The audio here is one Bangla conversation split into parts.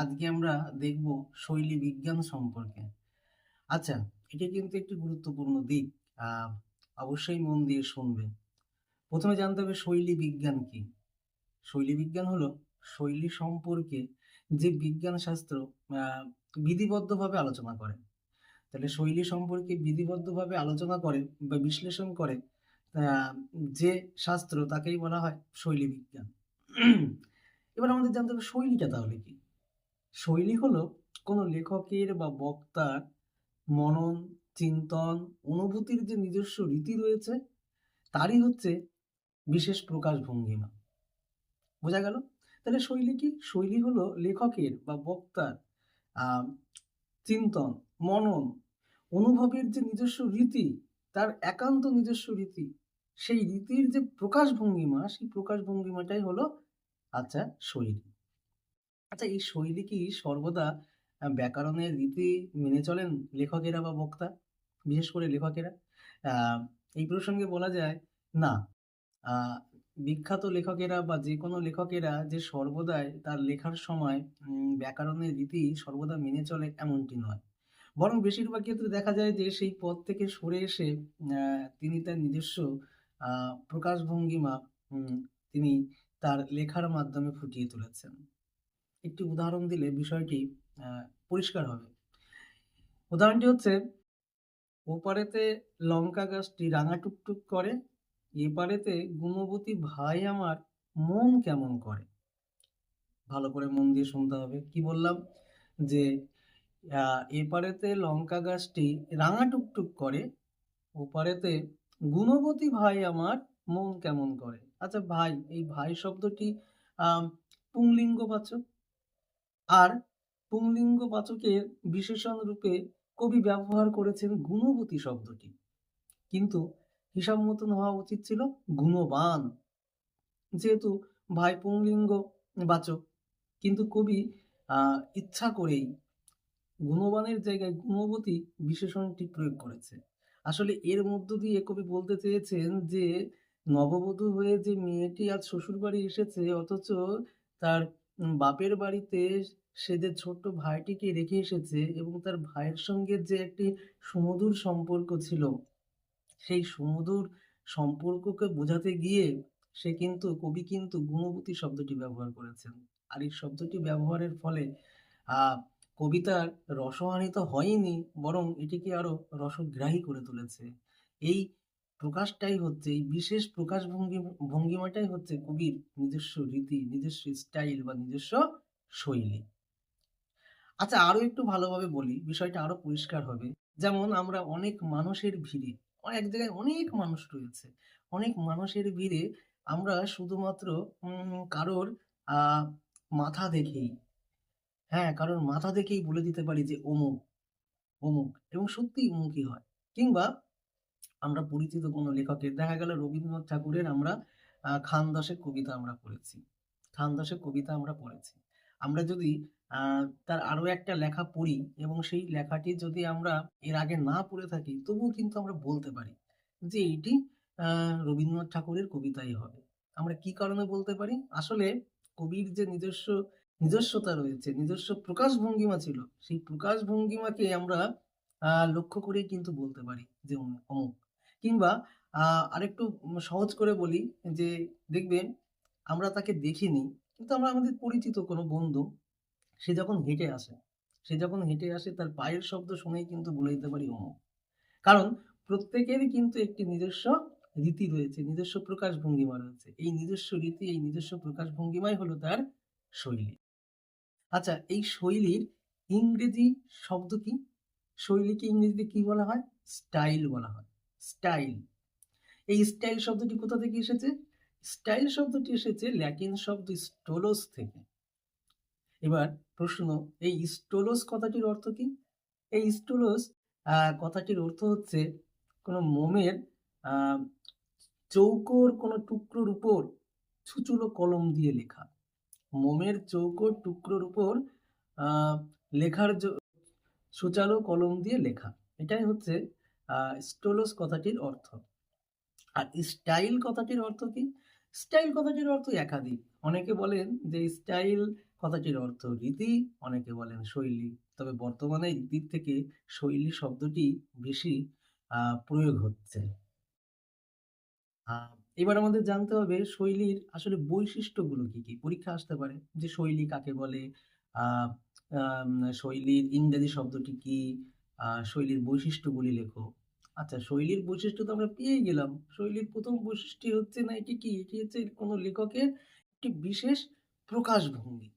আজকে আমরা দেখব শৈলী বিজ্ঞান সম্পর্কে। আচ্ছা এটা কিন্তু একটি গুরুত্বপূর্ণ দিক অবশ্যই মন দিয়ে শুনবে। প্রথমে জানতে হবে শৈলী বিজ্ঞান কি? শৈলী বিজ্ঞান হলো শৈলী সম্পর্কে যে বিজ্ঞান শাস্ত্র বিধিবদ্ধভাবে আলোচনা করে। তাহলে শৈলী সম্পর্কে বিধিবদ্ধভাবে আলোচনা করে বা বিশ্লেষণ করে যে শাস্ত্র তাকেই বলা হয় শৈলী বিজ্ঞান। এবার আমাদের জানতে হবে শৈলীটা তাহলে কি? শৈলী হলো কোনো লেখকের বা বক্তার মনন, চিন্তন, অনুভূতির যে নিজস্ব রীতি রয়েছে, তারই হচ্ছে বিশেষ প্রকাশ ভঙ্গিমা। বোঝা গেল? তাহলে শৈলী কি? শৈলী হলো লেখকের বা বক্তার চিন্তন, মনন, অনুভবের যে নিজস্ব রীতি, তার একান্ত নিজস্ব রীতি, সেই রীতির যে প্রকাশ ভঙ্গিমা, সেই প্রকাশ ভঙ্গিমাটাই হলো আচ্ছা শৈলী। আচ্ছা এই শৈলী কি সর্বদা ব্যাকরণের রীতি মেনে চলেন লেখকেরা বা বক্তা? বিশেষ করে লেখকেরা? এই প্রসঙ্গে বলা যায়, না। বিখ্যাত লেখকেরা বা যে কোনো লেখকেরা যে সর্বদাই তার লেখার সময় ব্যাকরণের রীতি সর্বদা মেনে চলে এমনটি নয়। বরং বেশিরভাগ ক্ষেত্রে দেখা যায় যে সেই পথ থেকে সরে এসে তিনি তার নিজস্ব প্রকাশভঙ্গিমা তিনি তার লেখার মাধ্যমে ফুটিয়ে তুলেছেন। একটি উদাহরণ দিলে বিষয়টি পরিষ্কার হবে। উদাহরণটি হচ্ছে, ওপারেতে লঙ্কা গাছটি রাঙা টুকটুক করে, এপারেতে গুণবতী ভাই আমার মন কেমন করে? ভালো করে মন দিয়ে শুনতে হবে। কি বললাম? যে এপারেতে লঙ্কা গাছটি রাঙা টুকটুক করে, ওপারেতে গুণবতী ভাই আমার মন কেমন করে? আচ্ছা ভাই, এই ভাই শব্দটি আহ পুংলিঙ্গবাচক আর পুংলিঙ্গবাচকের বিশেষণ রূপে কবি ব্যবহার করেছেন গুণবতী শব্দটি। কিন্তু হিসাব মতন হওয়া উচিত ছিল গুণবান। যেহেতু ভাই পুংলিঙ্গ বাচক কিন্তু কবি ইচ্ছা করেই গুণবানের জায়গায় গুণবতী বিশেষণটি প্রয়োগ করেছে। আসলে এর মধ্য দিয়ে কবি বলতে চেয়েছেন যে, নববধূ হয়ে যে মেয়েটি আজ শ্বশুর বাড়ি এসেছে, অথচ তার বাপের বাড়িতে সে যে ছোট্ট ভাইটিকে রেখে এসেছে এবং তার ভাইয়ের সঙ্গে যে একটি সুমধুর সম্পর্ক ছিল, সেই সুমধুর সম্পর্ককে বোঝাতে গিয়ে সে কিন্তু, কবি কিন্তু গুণবতী শব্দটি ব্যবহার করেছেন। আর এই শব্দটি ব্যবহারের ফলে কবিতার রসহানি তো হয়নি, বরং এটিকে আরও রসগ্রাহী করে তুলেছে। এই প্রকাশটাই হচ্ছে, এই বিশেষ প্রকাশ ভঙ্গি ভঙ্গিমাটাই হচ্ছে কবির নিজস্ব রীতি, নিজস্ব স্টাইল বা নিজস্ব শৈলী। আচ্ছা আরও একটু ভালোভাবে বলি বিষয়টা আরও পরিষ্কার হবে। যেমন আমরা অনেক মানুষের ভিড়ে এক জায়গায় অনেক মানুষ রয়েছে অনেক মানুষের ভিড়ে আমরা শুধুমাত্র কারোর মাথা দেখেই হ্যাঁ কারোর মাথা দেখেই বলে দিতে পারি যে অমুক অমুক এবং সত্যিই অমুকই হয়। কিংবা আমরা পরিচিত কোনো লেখকের দেখা গেল রবীন্দ্রনাথ ঠাকুরের আমরা আহ, খান দাসের কবিতা আমরা পড়েছি খান দাসের কবিতা আমরা পড়েছি। আমরা যদি তার আরও একটা লেখা পড়ি এবং সেই লেখাটি যদি আমরা এর আগে না পড়ে থাকি তবুও কিন্তু আমরা বলতে পারি যে আহ, রবীন্দ্রনাথ ঠাকুরের কবিতাই হবে আমরা কি কারণে বলতে পারি আসলে কবির যে নিজস্ব নিজস্বতা রয়েছে নিজস্ব প্রকাশ ভঙ্গিমা ছিল সেই প্রকাশ ভঙ্গিমাকে আমরা লক্ষ্য করেই কিন্তু বলতে পারি যে অমুক। কিংবা আরেকটু সহজ করে বলি যে দেখবেন আমরা তাকে দেখিনি কিন্তু আমরা আমাদের পরিচিত কোনো বন্ধু সে যখন হেঁটে আসে, সে যখন হেঁটে আসে, তার পায়ের শব্দ শুনেই কিন্তু বলে দিতে পারি অমুক। কারণ প্রত্যেকেরই কিন্তু একটি নিজস্ব রীতি রয়েছে, নিজস্ব প্রকাশ ভঙ্গিমা রয়েছে। এই নিজস্ব রীতি, এই নিজস্ব প্রকাশ ভঙ্গিমাই হলো তার শৈলী। আচ্ছা এই শৈলীর ইংরেজি শব্দ কি? শৈলীকে ইংরেজিতে কি বলা হয়? স্টাইল বলা হয়। স্টাইল। এই স্টাইল শব্দটি কোথা থেকে এসেছে? স্টাইল শব্দটি এসেছে ল্যাটিন শব্দ স্টোলোস থেকে। এবার প্রশ্ন, এই স্টোলোস কথাটির অর্থ কি? এই স্টোলোস কথাটির অর্থ হচ্ছে কোনো মোমের চৌকোর কোনো টুকরোর উপর ছুচুলো কলম দিয়ে লেখা। মোমের চৌকোর টুকরোর উপর লেখার সুচালো কলম দিয়ে লেখা। এটাই হচ্ছে স্টোলোস কথাটির অর্থ। আর স্টাইল কথাটির অর্থ কি? স্টাইল কথাটির অর্থ একাধিক। অনেকে বলেন যে স্টাইল কথাটির অর্থ রীতি, অনেকে বলেন শৈলী। তবে বর্তমানে রীতির থেকে শৈলী শব্দটি বেশি প্রয়োগ হচ্ছে। এবার আমাদের জানতে হবে শৈলীর আসলে বৈশিষ্ট্যগুলো কি কি? পরীক্ষা আসতে পারে যে শৈলী কাকে বলে শৈলীর ইংরেজি শব্দটি কি শৈলীর বৈশিষ্ট্যগুলি লেখো। আচ্ছা শৈলীর বৈশিষ্ট্য তো আমরা পেয়ে গেলাম। শৈলীর প্রথম বৈশিষ্ট্য হচ্ছে না, এটি কি? এটি হচ্ছে কোনো লেখকের একটি বিশেষ প্রকাশভঙ্গি।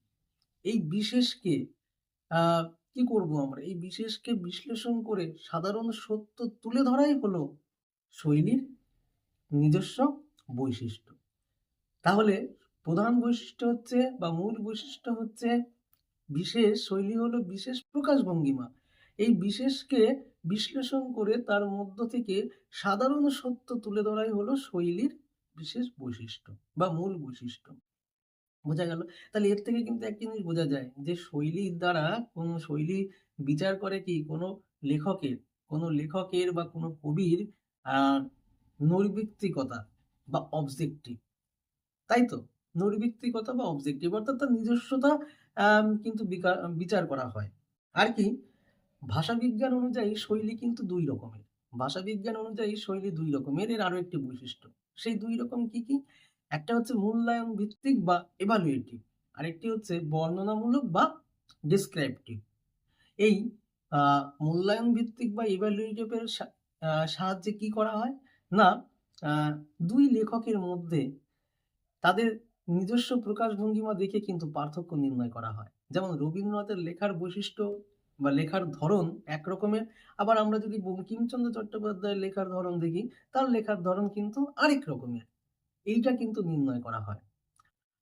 এই বিশেষকে কি করব আমরা? এই বিশেষকে বিশ্লেষণ করে সাধারণ সত্য তুলে ধরাই হলো শৈলীর নিজস্ব বৈশিষ্ট্য। তাহলে প্রধান বৈশিষ্ট্য হচ্ছে বা মূল বৈশিষ্ট্য হচ্ছে বিশেষ, শৈলী হলো বিশেষ প্রকাশভঙ্গিমা। এই বিশেষকে বিশ্লেষণ করে তার মধ্য থেকে সাধারণ সত্য তুলে ধরাই হলো শৈলীর বিশেষ বৈশিষ্ট্য বা মূল বৈশিষ্ট্য। বোঝা গেল? তাহলে এর থেকে কিন্তু এক জিনিস বোঝা যায় যে শৈলীর দ্বারা কোনো শৈলী বিচার করে কি কোনো লেখকের কোনো লেখকের বা কোনো কবির নৈর্ব্যক্তিকতা বা অবজেক্টিভ তাই তো? নৈর্ব্যক্তিকতা বা অবজেক্টিভ অর্থাৎ তার নিজস্বতা কিন্তু বিচার করা হয়। আর কি? ভাষাবিজ্ঞান অনুযায়ী শৈলী কিন্তু দুই রকমের। ভাষাবিজ্ঞান অনুযায়ী শৈলী দুই রকমের, এর আরও একটি বৈশিষ্ট্য। সেই দুই রকম কি কি? একটা হচ্ছে মূল্যায়ন ভিত্তিক বা এভালুয়েটিভ আরেকটি হচ্ছে বর্ণনামূলক বা ডিসক্রাইপটিভ এই মূল্যায়ন ভিত্তিক বা ইভ্যালুয়েটিভের সাহায্যে কি করা হয়? না দুই লেখকের মধ্যে তাদের নিজস্ব প্রকাশভঙ্গিমা দেখে কিন্তু পার্থক্য নির্ণয় করা হয়। যেমন রবীন্দ্রনাথের লেখার বৈশিষ্ট্য বা লেখার ধরন এক রকমের আবার আমরা যদি বঙ্কিমচন্দ্র চট্টোপাধ্যায়ের লেখার ধরন দেখি, তার লেখার ধরন কিন্তু আরেক রকমের। এইটা কিন্তু নির্ণয় করা হয়।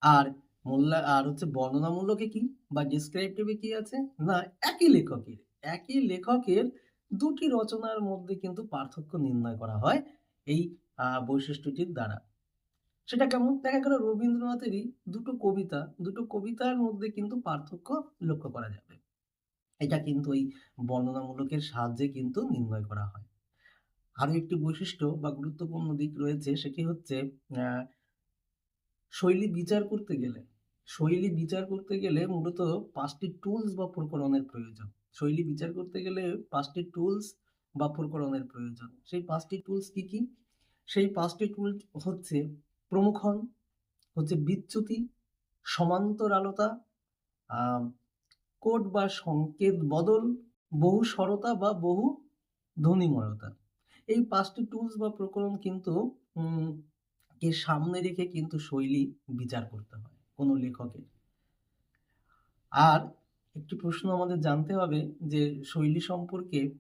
আর মূল্যা আর হচ্ছে বর্ণনামূলকে কি বা ডিসক্রিপটিভে কি আছে? না, একই লেখকের। একই লেখকের দুটি রচনার মধ্যে কিন্তু পার্থক্য নির্ণয় করা হয় এই বৈশিষ্ট্যটির দ্বারা। সেটা কেমন? দেখা গেল রবীন্দ্রনাথেরই দুটো কবিতা, দুটো কবিতার মধ্যে কিন্তু পার্থক্য লক্ষ্য করা যাবে। এটা কিন্তু এই বর্ণনামূলকের সাহায্যে কিন্তু নির্ণয় করা হয়। আরও একটি বৈশিষ্ট্য বা গুরুত্বপূর্ণ দিক রয়েছে, সেটি হচ্ছে শৈলী বিচার করতে গেলে, শৈলী বিচার করতে গেলে মূলত পাঁচটি টুলস বা প্রকরণের প্রয়োজন। শৈলী বিচার করতে গেলে পাঁচটি টুলস বা প্রকরণের প্রয়োজন। সেই পাঁচটি টুলস কি কি? সেই পাঁচটি টুল হচ্ছে প্রমুখন হচ্ছে বিচ্যুতি, সমান্তরালতা কোড বা সংকেত বদল, বহু সরতা বা বহু ধ্বনিময়তা। এই পাঁচটি টুলস বা প্রকরণ কিন্তু কে সামনে রেখে কিন্তু শৈলী বিচার করতে হয় কোনো লেখকের। আর একটি প্রশ্ন আমাদের জানতে হবে যে শৈলী সম্পর্কে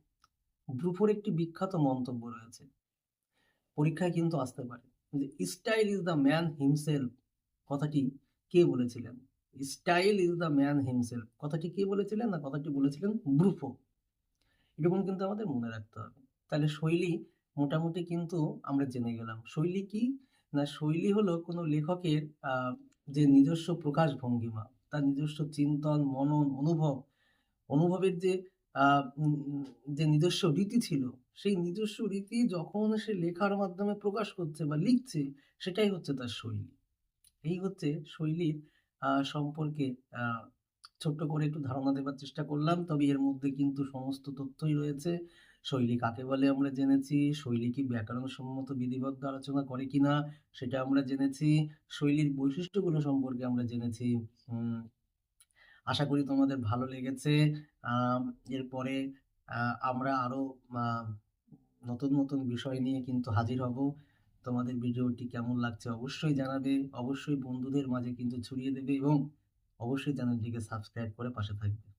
ব্রুফোর একটি বিখ্যাত মন্তব্য রয়েছে। পরীক্ষায় কিন্তু আসতে পারে যে style is the man himself কথাটি কে বলেছিলেন? Style is the man himself. কথাটি কে বলেছিলেন না কথাটি বলেছিলেন ব্রুফো। এরকম কিন্তু আমাদের মনে রাখতে হবে। তাহলে শৈলী মোটামুটি কিন্তু আমরা জেনে গেলাম। শৈলী কি? না, শৈলী হলো কোনো লেখকের যে নিজস্ব প্রকাশ ভঙ্গিমা, তার নিজস্ব চিন্তন, মনন, অনুভব, অনুভবের যে যে নিজস্ব রীতি ছিল, সেই নিজস্ব রীতি যখন সে লেখার মাধ্যমে প্রকাশ করছে বা লিখছে, সেটাই হচ্ছে তার শৈলী। এই হচ্ছে শৈলীর সম্পর্কে ছোট্ট করে একটু ধারণা দেওয়ার চেষ্টা করলাম। তবে এর মধ্যে কিন্তু সমস্ত তথ্যই রয়েছে। শৈলী কাকে বলে আমরা জেনেছি? শৈলী কি ব্যাকরণ সম্মত বিধিবদ্ধ আলোচনা করে কিনা সেটা আমরা জেনেছি? শৈলীর বৈশিষ্ট্যগুলো সম্পর্কে আমরা জেনেছি। আশা করি তোমাদের ভালো লেগেছে। এরপরে আমরা আরও নতুন নতুন বিষয় নিয়ে কিন্তু হাজির হব। তোমাদের ভিডিওটি কেমন লাগছে অবশ্যই জানাবে। অবশ্যই বন্ধুদের মাঝে কিন্তু ছড়িয়ে দেবে এবং অবশ্যই চ্যানেলটিকে সাবস্ক্রাইব করে পাশে থাকবে।